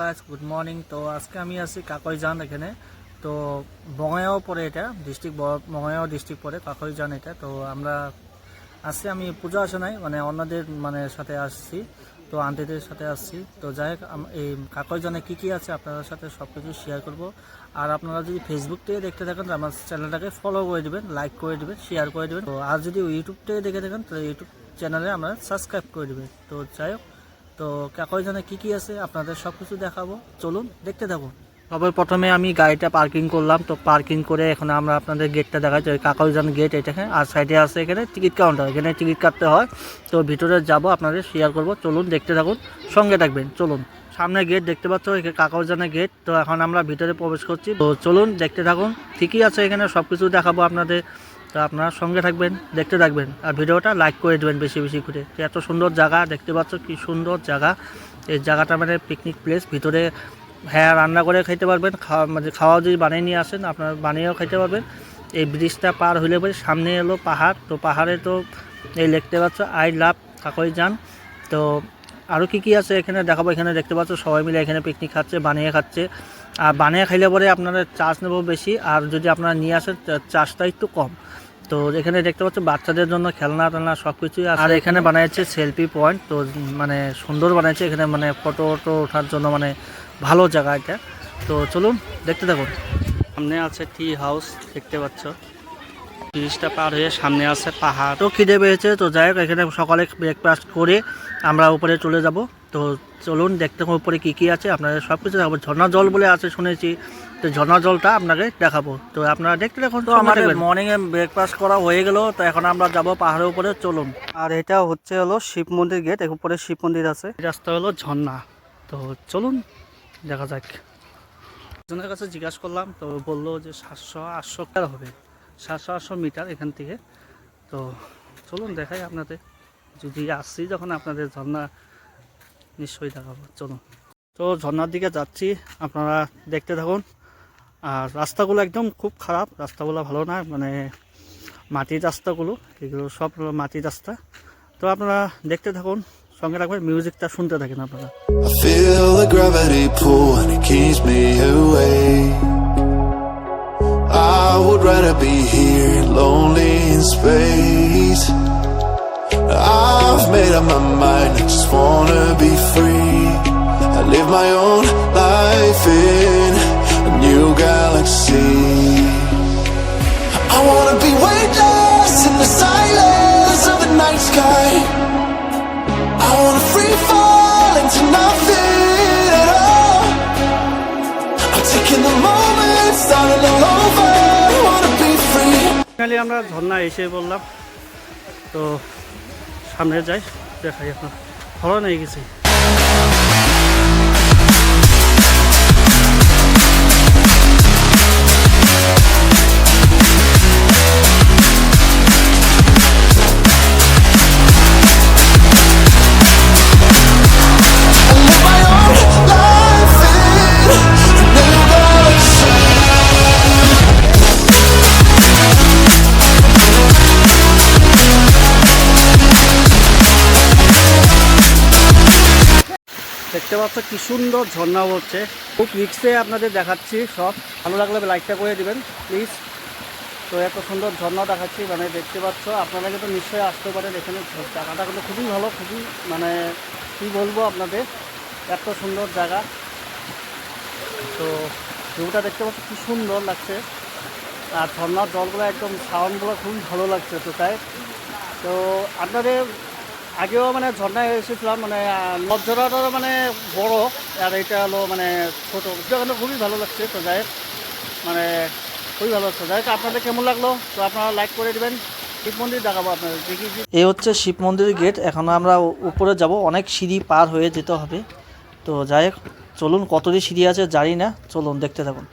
Guys good morning তো আজকে আমি আছি কাকইজান এখানে। তো বঙ্গাইও পড়ে এটা ডিস্ট্রিক্ট বঙ্গাইও ডিস্ট্রিক্ট পড়ে কাকইজান এটা। তো আমরা আসছি আমি পুজো আসে নাই মানে অন্যদের মানে সাথে আসছি, তো আন্টিদের সাথে আসছি। তো যাই হোক এই কাকইজানে কী কী আছে আপনাদের সাথে সব কিছু শেয়ার করব। আর আপনারা যদি ফেসবুক থেকে দেখতে থাকেন, তো আমার চ্যানেলটাকে ফলো করে দেবেন লাইক করে দেবেন শেয়ার করে দেবেন। তো আর যদি ইউটিউব থেকে দেখে থাকেন, তো ইউটিউব চ্যানেলে আমরা সাবস্ক্রাইব করে দেবেন। তো যাই হোক তো কাকইজানে কি কি আছে আপনাদের সব কিছু দেখাবো। চলুন, দেখতে থাকুন। সবার প্রথমে আমি গাড়িটা পার্কিং করলাম, তো পার্কিং করে এখন আমরা আপনাদের গেটটা দেখাচ্ছি। ওই কাকইজান গেট এটাকে আর সাইডে আছে এখানে টিকিট কাউন্টার এখানে টিকিট কাটতে হয়। তো ভিতরে যাব, আপনাদের শেয়ার করব। চলুন, দেখতে থাকুন। সঙ্গে থাকবেন, চলুন। সামনে গেট দেখতে পাচ্ছ এখানে কাকইজানের গেট তো এখন আমরা ভিতরে প্রবেশ করছি। তো চলুন, দেখতে থাকুন। ঠিকই আছে এখানে সব কিছু দেখাবো আপনাদের। তো আপনারা সঙ্গে থাকবেন, দেখতে থাকবেন। আর ভিডিওটা লাইক করে দেবেন বেশি বেশি করে। এত সুন্দর জায়গা, দেখতে পাচ্ছ কি সুন্দর জায়গা। এই জায়গাটা মানে পিকনিক প্লেস ভিতরে হ্যাঁ রান্না করে খেতে পারবেন। খাওয়া মানে খাওয়া যদি বানিয়ে নিয়ে আসেন, আপনারা বানিয়েও খেতে পারবেন। এই ব্রিজটা পার হইলে পরে সামনে এলো পাহাড়। তো পাহাড়ে তো এই দেখতে পাচ্ছ, আই লাভ কাকই যান তো আরও কী কী আছে এখানে দেখাবো। এখানে দেখতে পাচ্ছ, সবাই মিলে এখানে পিকনিক খাচ্ছে, বানিয়ে খাচ্ছে। আর বানিয়ে খাইলে পরে আপনারা চার্জ নেব বেশি। আর যদি আপনারা নিয়ে আসেন চার্জটা একটু কম। তো এখানে দেখতে পাচ্ছ বাচ্চাদের জন্য খেলনা টেলনা সব কিছুই আর এখানে বানিয়েছে সেলফি পয়েন্ট তো মানে সুন্দর বানিয়েছে এখানে মানে ফটো টটো ওঠার জন্য মানে ভালো জায়গা এটা। তো চলুন দেখতে থাকুন। সামনে আছে টি হাউস দেখতে পাচ্ছ। ব্রিজটা পার হয়ে সামনে আছে পাহাড়। তো খিদে পেয়েছে, তো যাই হোক, এখানে সকালে ব্রেকফাস্ট করে আমরা উপরে চলে যাব। তো চলুন দেখতে উপরে কী কী আছে। আপনাদের সব কিছু ঝর্ণা জল বলে আছে শুনেছি। তো ঝর্ণা জলটা আপনাকে দেখাবো। তো আপনারা দেখতে দেখুন তো আমাদের মর্নিংয়ে ব্রেকফাস্ট করা হয়ে গেল তো এখন আমরা যাব পাহাড়ের উপরে চলুন। আর এটা হচ্ছে হলো শিব মন্দির গেটের উপরে শিব মন্দির আছে। রাস্তা হলো ঝর্ণা। তো চলুন দেখা যাক। একজনের কাছে জিজ্ঞাসা করলাম তো বলল যে সাতশো আটশো টাকা হবে। সাতশো আটশো মিটার এখান থেকে। তো চলুন দেখাই আপনাদের। যদি আসছি যখন আপনাদের ঝর্ণা নিশ্চয়ই দেখাবো। চলুন। তো ঝর্ণার দিকে যাচ্ছি আপনারা দেখতে থাকুন। আর রাস্তাগুলো একদম খুব খারাপ রাস্তাগুলো ভালো না মানে মাটির রাস্তাগুলো এগুলো সব মাটির রাস্তা তো আপনারা দেখতে থাকুন সঙ্গে রাখবেন মিউজিকটা শুনতে থাকেন আপনারা I would rather be here, lonely in space. I've made up my mind, I just wanna be free. I live my own life in wanna be weightless in the silence of the night sky. I wanna free fall into nothing at all. I'm taking the moment, starting all over. I wanna be free. Finally আমরা ঝর্ণা এসে বললাম তো সামনে যাই দেখাই আপনার ভালো নিয়ে গেছি দেখতে পাচ্ছ কি সুন্দর ঝর্ণা পড়ছে খুব রিক্সে আপনাদের দেখাচ্ছি সব। ভালো লাগলে লাইকটা করে দেবেন প্লিজ তো এত সুন্দর ঝর্ণা দেখাচ্ছি মানে দেখতে পাচ্ছ, আপনারা কিন্তু নিশ্চয়ই আসতে পারেন এখানে। জায়গাটা কিন্তু খুবই ভালো, খুবই মানে কি বলব আপনাদের, এত সুন্দর জায়গা। তো ভিউটা দেখতে পাচ্ছ কি সুন্দর লাগছে। আর ঝর্ণার জলগুলো একদম সাউন্ডগুলো খুবই ভালো লাগছে তো তাই তো আপনাদের আগেও মানে ঝর্ণায় এসেছিলাম মানে নদঝরাটা মানে বড়, আর এটা হলো মানে ছোটো। সেখানে খুবই ভালো লাগছে তো যাই মানে খুবই ভালো লাগছে যাই আপনাদের কেমন লাগল? তো আপনারা লাইক করে দেবেন। শিব মন্দির দেখাবো আপনাদের, দেখি এই হচ্ছে শিব মন্দিরের গেট। এখন আমরা উপরে যাব। অনেক সিঁড়ি পার হয়ে যেতে হবে। তো যাই চলুন কতটি সিঁড়ি আছে জানি না। চলুন, দেখতে থাকুন।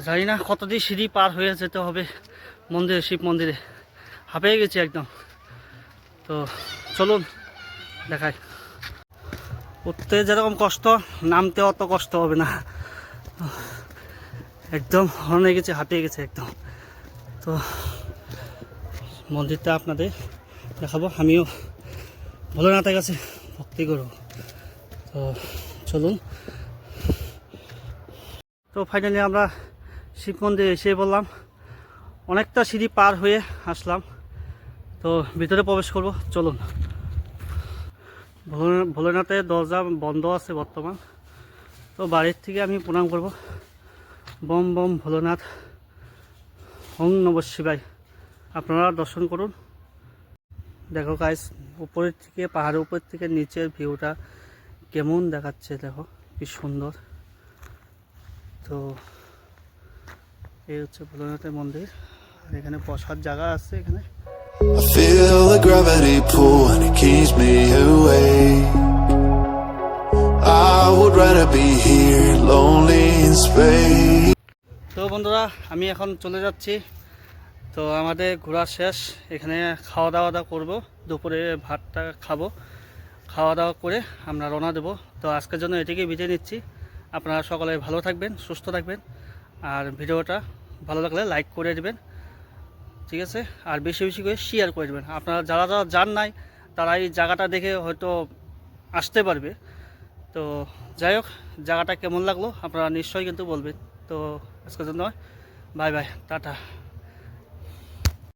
জানি না কতটি সিঁড়ি পার হয়ে যেতে হবে। মন্দিরে, শিব মন্দিরে। হাঁপিয়ে গেছি একদম। তো চলুন, দেখাই। উঠতে যেরকম কষ্ট, নামতে অত কষ্ট হবে না। একদম হর্নে গেছে, হাঁপিয়ে গেছে একদম। তো মন্দিরটা আপনাদের দেখাবো। আমিও ভোলেনাথের কাছে ভক্তি করব। তো চলুন। তো ফাইনালি আমরা শিব মন্দিরে এসে বললাম, অনেকটা সিঁড়ি পার হয়ে আসলাম। তো ভিতরে প্রবেশ করব, চলুন। ভোলে- ভোলেনাথের দরজা বন্ধ আছে বর্তমান। তো বাড়ির থেকে আমি প্রণাম করব। বম বম ভোলেনাথ, ওং নব শিবাই আপনারা দর্শন করুন। দেখো গাইস উপরের থেকে, পাহাড়ের উপর থেকে নিচের ভিউটা কেমন দেখাচ্ছে দেখো, কি সুন্দর। তো এই হচ্ছে ভোলেনাথের মন্দির। আর এখানে বসার জায়গা আছে এখানে। I feel the gravity pull and it keeps me. I would rather be here, lonely in space. তো বন্ধুরা আমি এখন চলে যাচ্ছি। তো আমাদের ঘোরা শেষ। এখানে খাওয়া দাওয়া দাওয়া করব। দুপুরে ভাতটা খাব। খাওয়া দাওয়া করে আমরা রওনা দেবো। তো আজকের জন্য এটিকে বিদায় নিচ্ছি। আপনারা সকলে ভালো থাকবেন সুস্থ থাকবেন। আর ভিডিওটা ভালো লাগলে লাইক করে দেবেন, ঠিক আছে? আর বেশি বেশি করে শেয়ার করে দেবেন। আপনারা যারা যারা যান নাই, তারা এই জায়গাটা দেখে হয়তো আসতে পারবে। তো যাই হোক, জায়গাটা কেমন লাগল আপনারা নিশ্চয়ই কিন্তু বলবেন। তো আজকের জন্য বাই বাই টাটা।